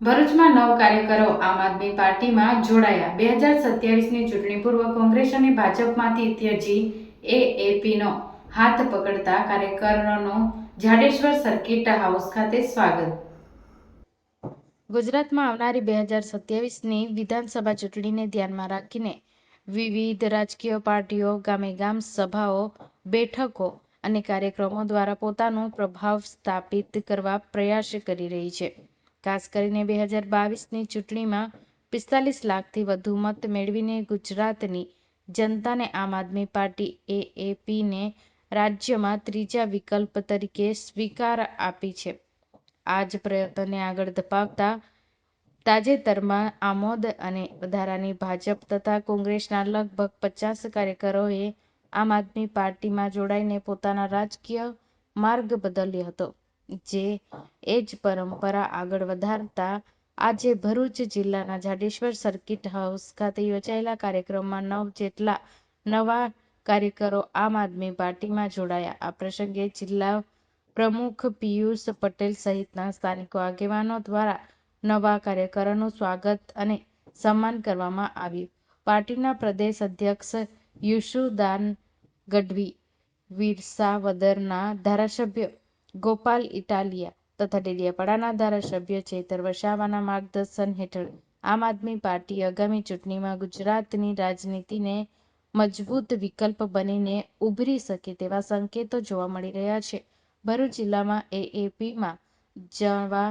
ભરૂચમાં નવ કાર્યકરો આમ આદમી પાર્ટીમાં જોડાયા. બે હજાર સત્યાવીસની ચૂંટણી પૂર્વ કોંગ્રેસ અને ભાજપમાંથી ત્યજી એએપીનો હાથ પકડતા કાર્યકરોનો જાડેશ્વર સર્કિટ હાઉસ ખાતે સ્વાગત. ગુજરાતમાં આવનારી બે હજાર સત્યાવીસની વિધાનસભા ચૂંટણીને ધ્યાનમાં રાખીને વિવિધ રાજકીય પાર્ટીઓ ગામે ગામ સભાઓ, બેઠકો અને કાર્યક્રમો દ્વારા પોતાનો પ્રભાવ સ્થાપિત કરવા પ્રયાસ કરી રહી છે. ખાસ કરીને બે હજાર બાવીસની ચૂંટણીમાં પિસ્તાલીસ લાખથી વધુ મત મેળવીને ગુજરાતની જનતાને આમ આદમી પાર્ટી એએપીને રાજ્યમાં ત્રીજા વિકલ્પ તરીકે સ્વીકાર આપી છે. આ જ પ્રયત્નને આગળ ધપાવતા તાજેતરમાં આમોદ અને વધારાની ભાજપ તથા કોંગ્રેસના લગભગ પચાસ કાર્યકરોએ આમ આદમી પાર્ટીમાં જોડાઈને પોતાના રાજકીય માર્ગ બદલ્યો હતો. જે એ જ પરંપરા આગળ વધારતા આજે ભરૂચ જિલ્લાના જાડેશ્વર સર્કિટ હાઉસ ખાતે યોજાયેલા કાર્યક્રમમાં નવ જેટલા નવા કાર્યકરો આમ આદમી પાર્ટીમાં જોડાયા. આ પ્રસંગે જિલ્લા પ્રમુખ પિયુષ પટેલ સહિતના સ્થાનિકો આગેવાનો દ્વારા નવા કાર્યકરોનું સ્વાગત અને સન્માન કરવામાં આવ્યું. પાર્ટીના પ્રદેશ અધ્યક્ષ યુસુદાન ગઢવી વિરસાવદરના ધારાસભ્ય ગોપાલ ઇટાલિયા તથા ડેડિયાપાડાના ધારાસભ્ય ચેતર વસાવાના માર્ગદર્શન હેઠળ આમ આદમી પાર્ટી આગામી ચૂંટણીમાં ગુજરાતની રાજનીતિને મજબૂત વિકલ્પ બનીને ઉભરી શકે તેવા સંકેતો જોવા મળી રહ્યા છે. ભરૂચ જિલ્લામાં એએપીમાં જવા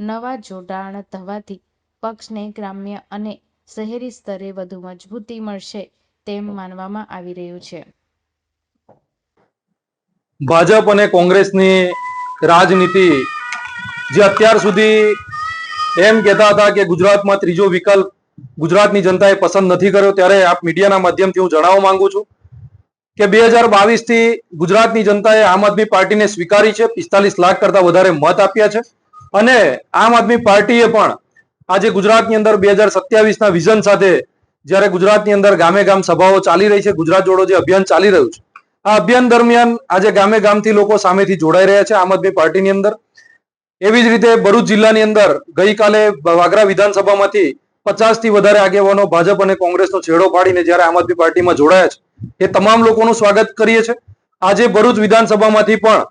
નવા જોડાણ થવાથી પક્ષને ગ્રામ્ય અને શહેરી સ્તરે વધુ મજબૂતી મળશે તેમ માનવામાં આવી રહ્યું છે. ભાજપ અને કોંગ્રેસની રાજનીતિ જે અત્યાર સુધી એમ કહેતા હતા કે ગુજરાતમાં ત્રીજો વિકલ્પ ગુજરાતની જનતાએ પસંદ નથી કર્યો, ત્યારે આપ મીડિયાના માધ્યમથી હું જણાવવા માંગુ છું કે બે હજાર બાવીસથી ગુજરાતની જનતાએ આમ આદમી પાર્ટીને સ્વીકારી છે. પિસ્તાલીસ લાખ કરતા વધારે મત આપ્યા છે. અને આમ આદમી પાર્ટીએ પણ આજે ગુજરાતની અંદર બે હજાર સત્યાવીસના વિઝન સાથે જ્યારે ગુજરાતની અંદર ગામે ગામ સભાઓ ચાલી રહી છે, ગુજરાત જોડો જે અભિયાન ચાલી રહ્યું છે આ અભિયાન દરમિયાન આજે ગામે ગામથી લોકો સામેથી જોડાઈ રહ્યા છે આમ આદમી પાર્ટીની અંદર. એવી જ રીતે ભરૂચ જિલ્લાની અંદર ગઈકાલે વાગરા વિધાનસભામાંથી પચાસથી વધારે આગેવાનો ભાજપ અને કોંગ્રેસનો છેડો પાડીને જ્યારે આમ આદમી પાર્ટીમાં જોડાયા છે, એ તમામ લોકોનું સ્વાગત કરીએ છીએ. આજે ભરૂચ વિધાનસભામાંથી પણ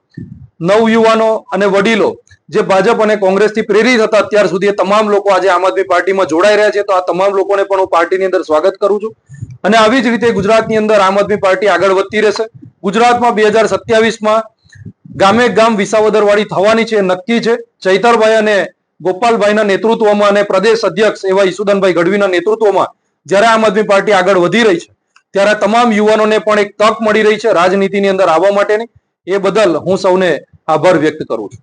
નવ યુવાનો અને વડીલો જે ભાજપ અને કોંગ્રેસથી પ્રેરિત હતા અત્યાર સુધી તમામ લોકો આજે આમ આદમી પાર્ટીમાં જોડાઈ રહ્યા છે. તો આ તમામ લોકોને પણ હું પાર્ટીની અંદર સ્વાગત કરું છું. અને આવી જ રીતે ગુજરાતની અંદર આમ આદમી પાર્ટી આગળ વધતી રહેશે. ગુજરાતમાં બે હજાર સત્યાવીસમાં ગામે ગામ વિસાવદરવાળી થવાની છે, નક્કી છે. ચૈતરભાઈ અને ગોપાલભાઈના નેતૃત્વમાં અને પ્રદેશ અધ્યક્ષ એવા ઈસુદાનભાઈ ગઢવીના નેતૃત્વમાં જ્યારે આમ આદમી પાર્ટી આગળ વધી રહી છે, ત્યારે તમામ યુવાનોને પણ એક તક મળી રહી છે રાજનીતિની અંદર આવવા માટેની. એ બદલ હું સૌને આભાર વ્યક્ત કરું છું.